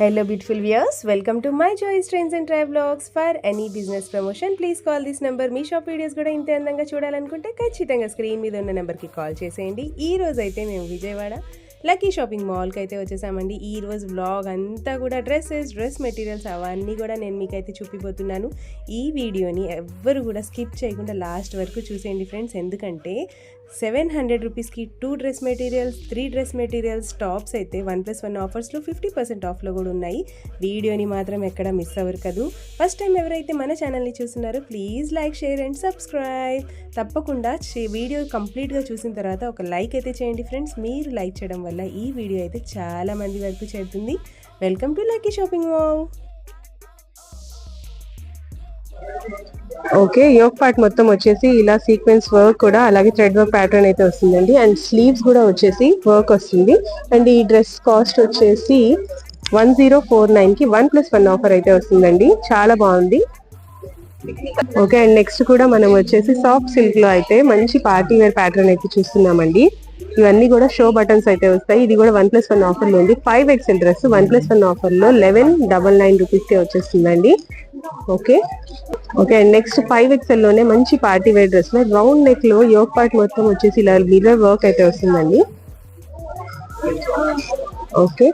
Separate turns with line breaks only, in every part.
Hello beautiful viewers welcome to my Joyce trains and try blogs for any business promotion please call this number me shop videos కూడా ఇంత అందంగా చూడాలనుకుంటే ఖచ్చితంగా screen మీద ఉన్న నెంబర్కి కాల్ చేసేయండి. ఈ రోజైతే మేము విజయవాడ లక్కీ షాపింగ్ మాల్కి అయితే వచ్చేసామండి. ఈ రోజు వ్లాగ్ అంతా కూడా డ్రెస్సెస్ డ్రెస్ మెటీరియల్స్ అవన్నీ కూడా నేను మీకైతే చూపిపోతున్నాను. ఈ వీడియోని ఎవ్వరు కూడా స్కిప్ చేయకుండా లాస్ట్ వరకు చూసేయండి ఫ్రెండ్స్. ఎందుకంటే సెవెన్ హండ్రెడ్ రూపీస్కి two dress materials three dress materials tops అయితే వన్ ప్లస్ వన్ ఆఫర్స్లో ఫిఫ్టీ పర్సెంట్ ఆఫ్లో కూడా ఉన్నాయి. వీడియోని మాత్రం ఎక్కడ మిస్ అవ్వరు కదూ. ఫస్ట్ టైం ఎవరైతే మన ఛానల్ని చూస్తున్నారో please like share and subscribe. తప్పకుండా చే- వీడియో కంప్లీట్గా చూసిన తర్వాత ఒక లైక్ అయితే చేయండి ఫ్రెండ్స్. మీరు లైక్ చేయడం వల్ల ఈ వీడియో అయితే చాలా మంది వరకు చేరుతుంది. Welcome to lucky shopping mall
okay yoke part మొత్తం వచ్చేసి ఇలా సీక్వెన్స్ వర్క్ కూడా అలాగే థ్రెడ్ వర్క్ ప్యాటర్న్ అయితే వస్తుందండి. అండ్ స్లీవ్స్ కూడా వచ్చేసి వర్క్ వస్తుంది. అండ్ ఈ డ్రెస్ కాస్ట్ వచ్చేసి వన్ జీరో ఫోర్ నైన్కి వన్ ప్లస్ వన్ ఆఫర్ అయితే వస్తుందండి. చాలా బాగుంది. ఓకే అండ్ నెక్స్ట్ కూడా మనం వచ్చేసి సాఫ్ట్ సిల్క్లో అయితే మంచి పార్టీ వేర్ ప్యాటర్న్ అయితే చూస్తున్నామండి. ఇవన్నీ కూడా షో బటన్స్ అయితే వస్తాయి. ఇది కూడా వన్ ప్లస్ వన్ ఆఫర్లో ఉంది. Five XL dress one plus one ఆఫర్లో లెవెన్ డబల్ నైన్ రూపీస్కే వచ్చేస్తుందండి. Okay okay and next five ఎక్స్ఎల్లోనే మంచి పార్టీ వేర్ డ్రెస్ రౌండ్ నెక్లో యోగ్ పార్ట్ మొత్తం వచ్చేసి ఇలా మిర్రర్ వర్క్ అయితే వస్తుందండి. ఓకే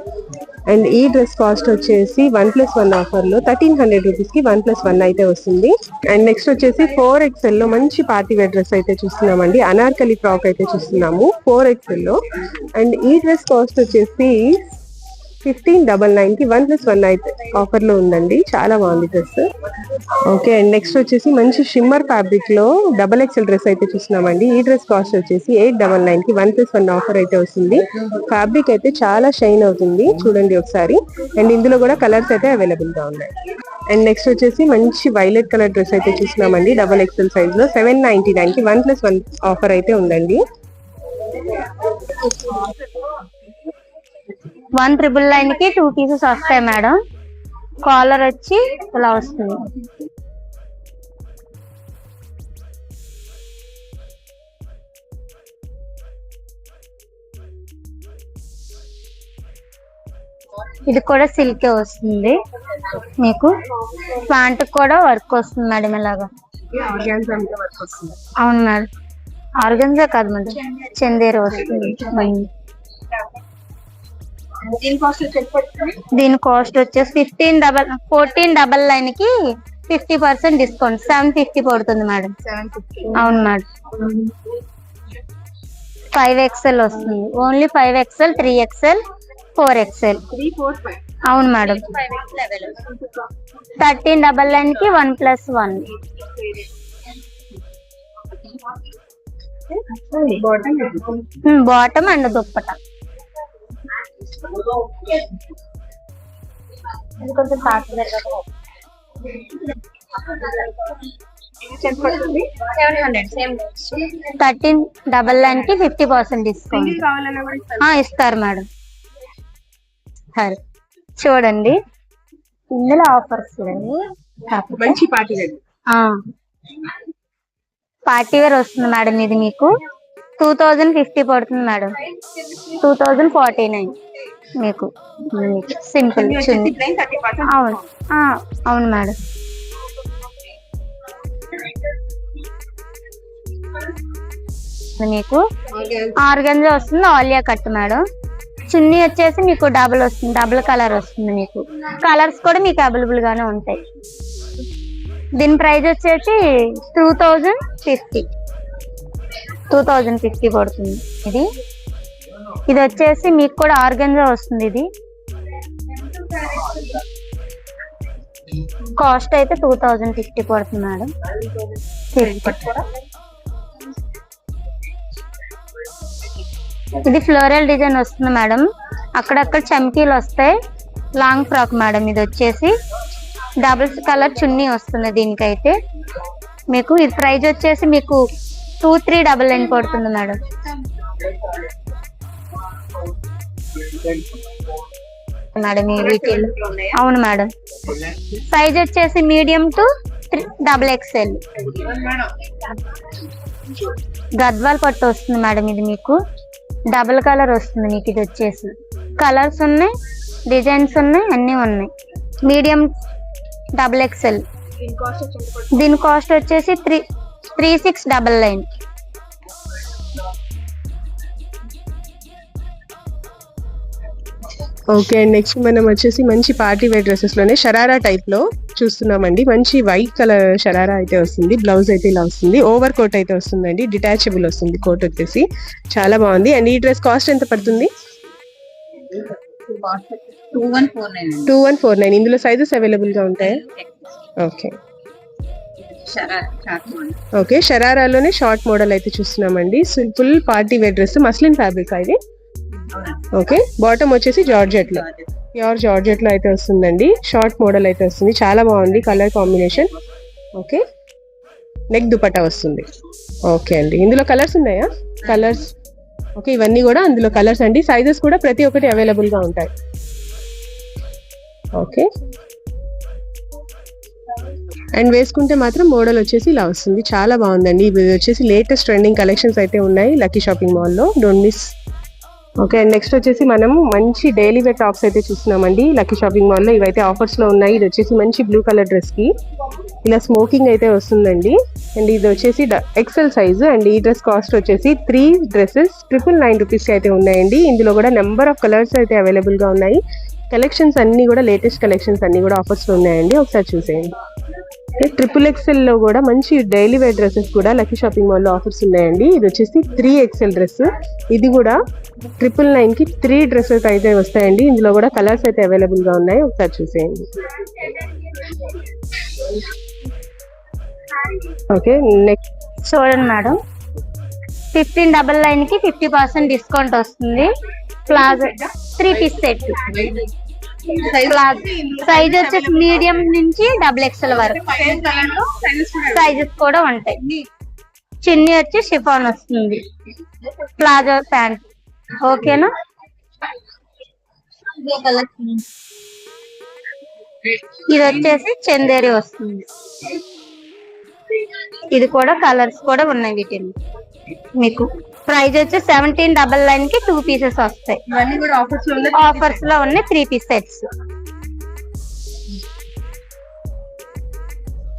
అండ్ ఈ డ్రెస్ కాస్ట్ వచ్చేసి వన్ ప్లస్ వన్ ఆఫర్లో థర్టీన్ హండ్రెడ్ రూపీస్కి వన్ ప్లస్ వన్ అయితే వస్తుంది. అండ్ నెక్స్ట్ వచ్చేసి ఫోర్ ఎక్స్ఎల్లో మంచి పార్టీ వేర్ డ్రెస్ అయితే చూస్తున్నామండి. అనార్కలి ఫ్రాక్ అయితే చూస్తున్నాము ఫోర్ ఎక్స్ఎల్లో. అండ్ ఈ డ్రెస్ కాస్ట్ వచ్చేసి ఫిఫ్టీన్ డబల్ నైన్కి వన్ ప్లస్ వన్ అయితే ఆఫర్లో ఉందండి. చాలా బాగుంది డ్రెస్. ఓకే అండ్ నెక్స్ట్ వచ్చేసి మంచి షిమ్మర్ ఫ్యాబ్రిక్లో డబల్ ఎక్స్ఎల్ డ్రెస్ అయితే చూస్తున్నామండి. ఈ డ్రెస్ కాస్ట్ వచ్చేసి ఎయిట్ డబల్ నైన్కి వన్ ప్లస్ వన్ ఆఫర్ అయితే వస్తుంది. ఫ్యాబ్రిక్ అయితే చాలా షైన్ అవుతుంది. చూడండి ఒకసారి. అండ్ ఇందులో కూడా కలర్స్ అయితే అవైలబుల్గా ఉన్నాయి. అండ్ నెక్స్ట్ వచ్చేసి మంచి వైలెట్ కలర్ డ్రెస్ అయితే చూస్తున్నామండి. డబల్ ఎక్స్ఎల్ సైజ్లో సెవెన్ నైన్టీ నైన్కి వన్ ప్లస్ వన్ ఆఫర్ అయితే ఉందండి.
వన్ ట్రిపుల్ నైన్కి టూ పీసెస్ వస్తాయి మేడం. కాలర్ వచ్చి ఇలా వస్తుంది. ఇది కూడా సిల్కే వస్తుంది మీకు. ప్యాంట్ కూడా వర్క్ వస్తుంది మేడం ఇలాగా. అవును మేడం. ఆర్గన్జా కాదు మేడం. చందేరు వస్తుంది. దీని కాస్ట్ వచ్చేసి ఫిఫ్టీన్ డబల్ ఫోర్టీన్ డబల్ నైన్కి fifty percent discount seven fifty పడుతుంది మేడం అవును మేడం ఫైవ్ ఎక్స్ఎల్ వస్తుంది. Only five XL three XL four XL అవును మేడం థర్టీన్ డబల్ నైన్కి one plus one bottom and dupatta ఇది కొంచెం థర్టీన్ డబల్ నైన్కి fifty percent discount. ఇస్తారు. మేడం. సరే. చూడండి. ఇందులో ఆఫర్స్ చూడండి.
మంచి పార్టీ వేర్
పార్టీ వేర్ వస్తుంది మేడం ఇది మీకు. టూ థౌజండ్ ఫిఫ్టీ పడుతుంది madam. Two thousand forty nine మీకు. సింపుల్ చున్నీ అవును. అవును మేడం. మీకు ఆర్గంజా వస్తుంది ఆలియా కట్ మేడం. చున్నీ వచ్చేసి మీకు డబుల్ వస్తుంది డబుల్ కలర్ వస్తుంది మీకు. కలర్స్ కూడా మీకు అవైలబుల్ గానే ఉంటాయి. దీని ప్రైస్ వచ్చేసి two thousand fifty. Two thousand fifty పడుతుంది. ఇది. ఇది వచ్చేసి మీకు కూడా ఆర్గంజా వస్తుంది ఇది. కాస్ట్ అయితే టూ థౌజండ్ ఫిఫ్టీ పడుతుంది మేడం. ఇది ఫ్లోరల్ డిజైన్ వస్తుంది మేడం. అక్కడక్కడ చమ్కీలు వస్తాయి. లాంగ్ ఫ్రాక్ మేడం ఇది వచ్చేసి. డబుల్స్ కలర్ చున్నీ వస్తుంది దీనికైతే. మీకు ఇది ప్రైజ్ వచ్చేసి మీకు టూ త్రీ డబల్ నైన్ పడుతుంది మేడం. మేడం ఈ అవును మేడం. సైజ్ వచ్చేసి medium to double XL. Gadwal పట్టు వస్తుంది మేడం ఇది మీకు. డబుల్ కలర్ వస్తుంది మీకు ఇది వచ్చేసి. కలర్స్ ఉన్నాయి డిజైన్స్ ఉన్నాయి అన్నీ ఉన్నాయి. Medium double XL. దీని కాస్ట్ వచ్చేసి three three six double nine.
Okay and next మనం వచ్చేసి మంచి పార్టీ వేర్ డ్రెస్సెస్లోనే షరారా టైప్లో చూస్తున్నామండి. మంచి వైట్ కలర్ షరారా అయితే వస్తుంది బ్లౌజ్ అయితే ఇలా వస్తుంది ఓవర్ కోట్ అయితే వస్తుందండి డిటాచబుల్ వస్తుంది కోట్ వచ్చేసి. చాలా బాగుంది. అండ్ ఈ డ్రెస్ కాస్ట్ ఎంత పడుతుంది?
Two one four nine
two one four nine. ఇందులో సైజెస్ అవైలబుల్గా ఉంటాయి? ఓకే ఓకే షరారాలోనే షార్ట్ మోడల్ అయితే చూస్తున్నామండి. Full party wear dress muslin fabric ఇది? ఓకే బాటమ్ వచ్చేసి జార్జెట్లో ప్యూర్ జార్జెట్లో అయితే వస్తుందండి. షార్ట్ మోడల్ అయితే వస్తుంది. చాలా బాగుంది colour combination. Okay neck dupatta వస్తుంది. ఓకే అండి. ఇందులో కలర్స్ ఉన్నాయా? కలర్స్. ఓకే ఇవన్నీ కూడా అందులో కలర్స్ అండి. సైజెస్ కూడా ప్రతి ఒక్కటి అవైలబుల్గా ఉంటాయి. ఓకే. అండ్ వేసుకుంటే మాత్రం మోడల్ వచ్చేసి ఇలా వస్తుంది. చాలా బాగుందండి. ఇది వచ్చేసి లేటెస్ట్ ట్రెండింగ్ కలెక్షన్స్ అయితే ఉన్నాయి లక్కీ షాపింగ్ మాల్లో. Don't miss. Okay and next వచ్చేసి మనము మంచి డైలీ వేర్ టాప్స్ అయితే చూస్తున్నామండి. లక్కీ షాపింగ్ మాల్లో ఇవైతే ఆఫర్స్లో ఉన్నాయి. ఇది వచ్చేసి మంచి బ్లూ కలర్ డ్రెస్కి. ఇలా స్మోకింగ్ అయితే వస్తుందండి. అండ్ ఇది వచ్చేసి ఎక్సెల్ సైజ్ అండ్ ఈ డ్రెస్ కాస్ట్ వచ్చేసి త్రీ డ్రెస్సెస్ ట్రిపుల్ నైన్ రూపీస్కి అయితే ఉన్నాయండి. ఇందులో కూడా నెంబర్ ఆఫ్ కలర్స్ అయితే అవైలబుల్గా ఉన్నాయి. కలెక్షన్స్ అన్ని కూడా లేటెస్ట్ కలెక్షన్స్ అన్ని కూడా ఆఫర్స్లో ఉన్నాయండి. ఒకసారి చూసేయండి. ట్రిపుల్ ఎక్స్ఎల్లో కూడా మంచి డైలీ వేర్ డ్రెస్సెస్ కూడా లక్కీ షాపింగ్ మాల్లో ఆఫర్స్ ఉన్నాయండి. ఇది వచ్చేసి త్రీ ఎక్స్ఎల్ డ్రెస్ ఇది కూడా ట్రిపుల్ నైన్కి త్రీ డ్రెస్సెస్ అయితే వస్తాయండి. ఇందులో కూడా కలర్స్ అయితే అవైలబుల్గా ఉన్నాయి. ఒకసారి చూసేయండి. ఓకే నెక్స్ట్
చూడండి మేడం. ఫిఫ్టీన్ డబల్ నైన్కి ఫిఫ్టీ పర్సెంట్ డిస్కౌంట్ వస్తుంది. Palazzo three piece set size వచ్చేసి మీడియం నుంచి డబుల్ ఎక్స్ఎల్ వరకు. సైజెస్ కూడా ఉంటాయి. చిన్ని వచ్చి షిఫాన్ వస్తుంది. ప్లాజో ప్యాంట్ ఓకేనా ఇది వచ్చేసి చందేరి వస్తుంది. ఇది కూడా కలర్స్ కూడా ఉన్నాయి వీటిని మీకు ప్రైస్ వచ్చి సెవెంటీన్ డబల్ నైన్కి టూ పీసెస్ వస్తాయి.
ఇవన్నీ కూడా ఆఫర్స్లో ఉన్నాయి
ఆఫర్స్లో ఉన్నాయి త్రీ పీస్ సెట్స్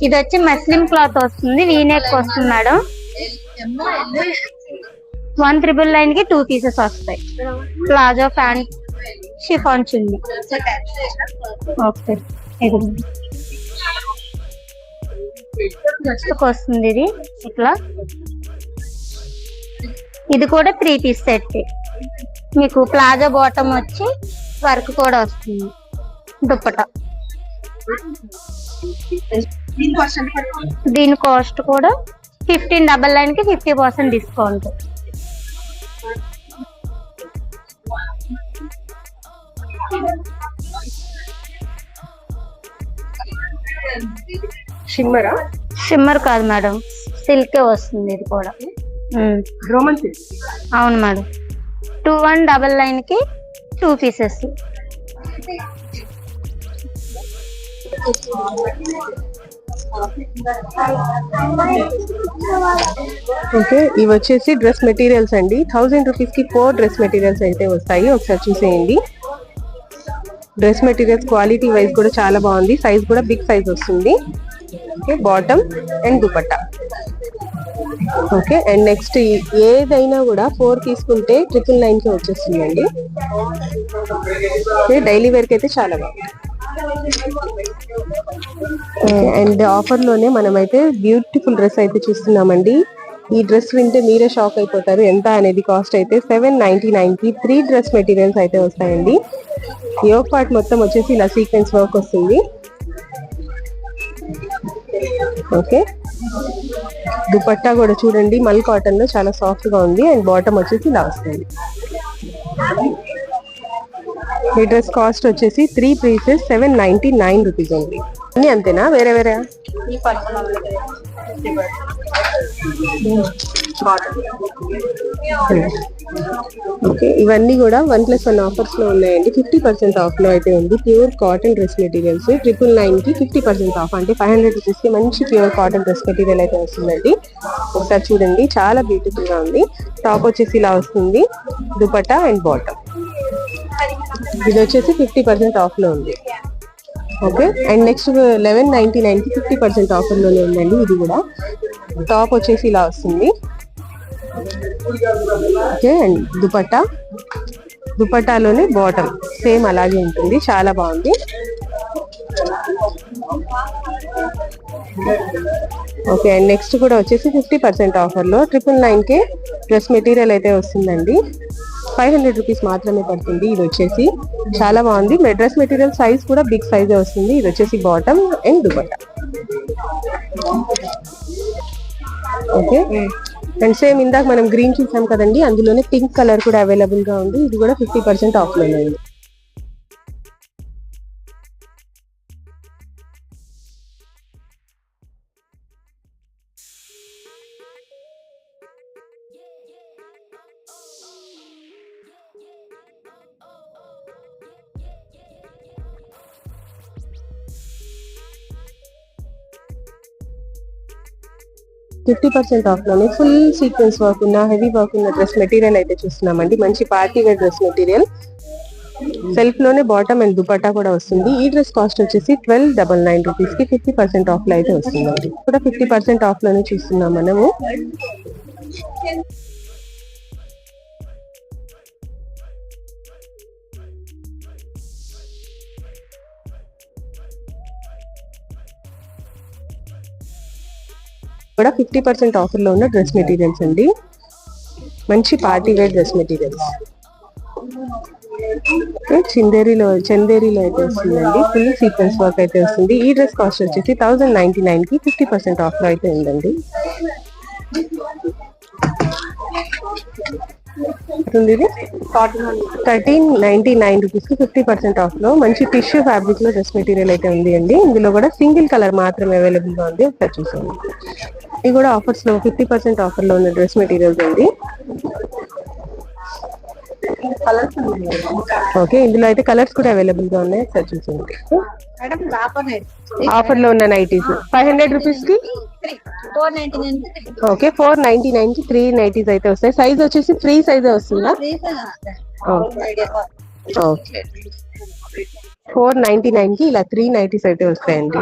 ఇది వచ్చి మస్లిన్ క్లాత్ వస్తుంది వీనెక్ వస్తుంది మేడం. వన్ త్రిబుల్ నైన్కి టూ పీసెస్ వస్తాయి. Palazzo pant chiffon chunni. Okay ఇది. వస్తుంది ఇది. ఇట్లా. ఇది కూడా త్రీ పీస్ సెట్. మీకు ప్లాజో బాటమ్ వచ్చి వర్క్ కూడా వస్తుంది. దుప్పట. దీని కాస్ట్ కూడా ఫిఫ్టీన్ డబల్ నైన్కి ఫిఫ్టీ పర్సెంట్ డిస్కౌంట్
షిమ్మరా
షిమ్మర్ కాదు మేడం. సిల్కే వస్తుంది ఇది కూడా.
రోమన్
అవును మేడం టూ వన్ డబల్ నైన్కి టూ పీసెస్
ఓకే ఇవి వచ్చేసి డ్రెస్ మెటీరియల్స్ అండి. థౌజండ్ రూపీస్కి ఫోర్ డ్రెస్ మెటీరియల్స్ అయితే వస్తాయి. ఒకసారి చూసేయండి. డ్రెస్ మెటీరియల్స్ క్వాలిటీ వైజ్ కూడా చాలా బాగుంది. సైజ్ కూడా బిగ్ సైజ్ వస్తుంది. Okay bottom and dupatta okay and next ఏదైనా కూడా ఫోర్ తీసుకుంటే ట్రిపుల్ నైన్కి వచ్చేస్తుందండి. డైలీ వేర్ అయితే చాలా బాగుంది. అండ్ ఆఫర్లోనే మనమైతే బ్యూటిఫుల్ డ్రెస్ అయితే చూస్తున్నామండి. ఈ డ్రెస్ వింటే మీరే షాక్ అయిపోతారు. ఎంత అనేది కాస్ట్ అయితే సెవెన్ నైన్టీ నైన్కి త్రీ డ్రెస్ మెటీరియల్స్ అయితే వస్తాయండి. యోగ్ పార్ట్ మొత్తం వచ్చేసి ఇలా సీక్వెన్స్ వర్క్ వస్తుంది. ఓకే దుపట్టా కూడా చూడండి మల్ కాటన్లో చాలా సాఫ్ట్గా ఉంది అండ్ బాటమ్ వచ్చేసి ఇలా వస్తుంది ఈ డ్రెస్ కాస్ట్ వచ్చేసి three pieces seven ninety nine rupees ఉంది అన్ని అంతేనా? వేరే వేరే? ఓకే ఇవన్నీ కూడా వన్ ప్లస్ వన్ ఆఫర్స్లో ఉన్నాయండి. ఫిఫ్టీ పర్సెంట్ ఆఫ్లో అయితే ఉంది. Pure cotton dress materials triple నైన్కి ఫిఫ్టీ పర్సెంట్ ఆఫ్ అంటే ఫైవ్ హండ్రెడ్ రూపీస్కి మంచి ప్యూర్ కాటన్ డ్రెస్ మెటీరియల్ అయితే వస్తుందండి. ఒకసారి చూడండి చాలా బ్యూటిఫుల్గా ఉంది. టాప్ వచ్చేసి ఇలా వస్తుంది. దుపట్టా అండ్ బాటమ్ ఇది వచ్చేసి ఫిఫ్టీ పర్సెంట్ ఆఫ్లో ఉంది. Okay and next eleven ninety నైన్కి ఫిఫ్టీ పర్సెంట్ ఆఫర్లోనే ఉందండి. ఇది కూడా. టాప్ వచ్చేసి ఇలా వస్తుంది. Okay and dupatta. దుపట్టాలోనే bottom. Same అలాగే ఉంటుంది. చాలా బాగుంది. ఓకే అండ్ నెక్స్ట్ కూడా వచ్చేసి ఫిఫ్టీ పర్సెంట్ ఆఫర్లో ట్రిపుల్ నైన్ కే డ్రెస్ మెటీరియల్ అయితే వస్తుందండి. ఫైవ్ హండ్రెడ్ రూపీస్ మాత్రమే పడుతుంది. ఇది వచ్చేసి చాలా బాగుంది. డ్రెస్ మెటీరియల్ సైజ్ కూడా బిగ్ సైజే వస్తుంది. ఇది వచ్చేసి bottom and dupatta. Okay and same ఇందాక మనం గ్రీన్ చూసాం కదండి అందులోనే పింక్ కలర్ కూడా అవైలబుల్గా ఉంది. ఇది కూడా ఫిఫ్టీ పర్సెంట్ ఆఫ్లో ఉంది ఫిఫ్టీ పర్సెంట్ ఆఫ్లోనే ఫుల్ సీక్వెన్స్ వర్క్ ఉన్న హెవీ వర్క్ ఉన్న డ్రెస్ మెటీరియల్ అయితే చూస్తున్నామండి. మంచి పార్టీ వేర్ డ్రెస్ మెటీరియల్ సెల్ఫ్లోనే బాటమ్ అండ్ దుపట్టా కూడా వస్తుంది. ఈ డ్రెస్ కాస్ట్ వచ్చేసి ట్వెల్వ్ డబల్ నైన్ రూపీస్కి ఫిఫ్టీ పర్సెంట్ ఆఫ్లో అయితే వస్తుందండి. కూడా ఫిఫ్టీ పర్సెంట్ ఆఫ్లోనే చూస్తున్నాం మనము. కూడా ఫిఫ్టీ పర్సెంట్ ఆఫర్లో ఉన్న డ్రెస్ మెటీరియల్స్ అండి. మంచి పార్టీ వేర్ డ్రెస్ మెటీరియల్స్. చిందేరిలో చందేరిలో అయితే వస్తుందండి. ఫుల్ సీక్వెన్స్ వర్క్ అయితే వస్తుంది. ఈ డ్రెస్ కాస్ట్ వచ్చేసి థౌసండ్ నైన్టీ నైన్కి ఫిఫ్టీ పర్సెంట్ ఆఫ్లో అయితే ఉందండి. ఇది? థర్టీన్ నైన్టీ నైన్ రూపీస్కి ఫిఫ్టీ పర్సెంట్ ఆఫ్లో మంచి టిష్యూ ఫ్యాబ్రిక్లో డ్రెస్ మెటీరియల్ అయితే ఉంది అండి. ఇందులో కూడా సింగిల్ కలర్ మాత్రమే అవైలబుల్గా ఉంది. ఒకసారి చూసాము ఇది కూడా ఆఫర్స్లో ఫిఫ్టీ పర్సెంట్ ఆఫర్లో ఉన్న డ్రెస్ మెటీరియల్స్ అండి. ఓకే ఇందులో అయితే కలర్స్ కూడా అవైలబుల్గా ఉన్నాయి. సార్ చూసింది ఆఫర్లో ఉన్న నైటీస్. ఫైవ్ హండ్రెడ్
రూపీస్కి
ఓకే ఫోర్ నైన్టీ నైన్కి త్రీ నైటీస్ అయితే వస్తాయి. సైజ్ వచ్చేసి ఫ్రీ సైజ్ వస్తుందా? ఓకే. ఫోర్ నైన్టీ నైన్కి ఇలా త్రీ నైటీస్ అయితే వస్తాయండి.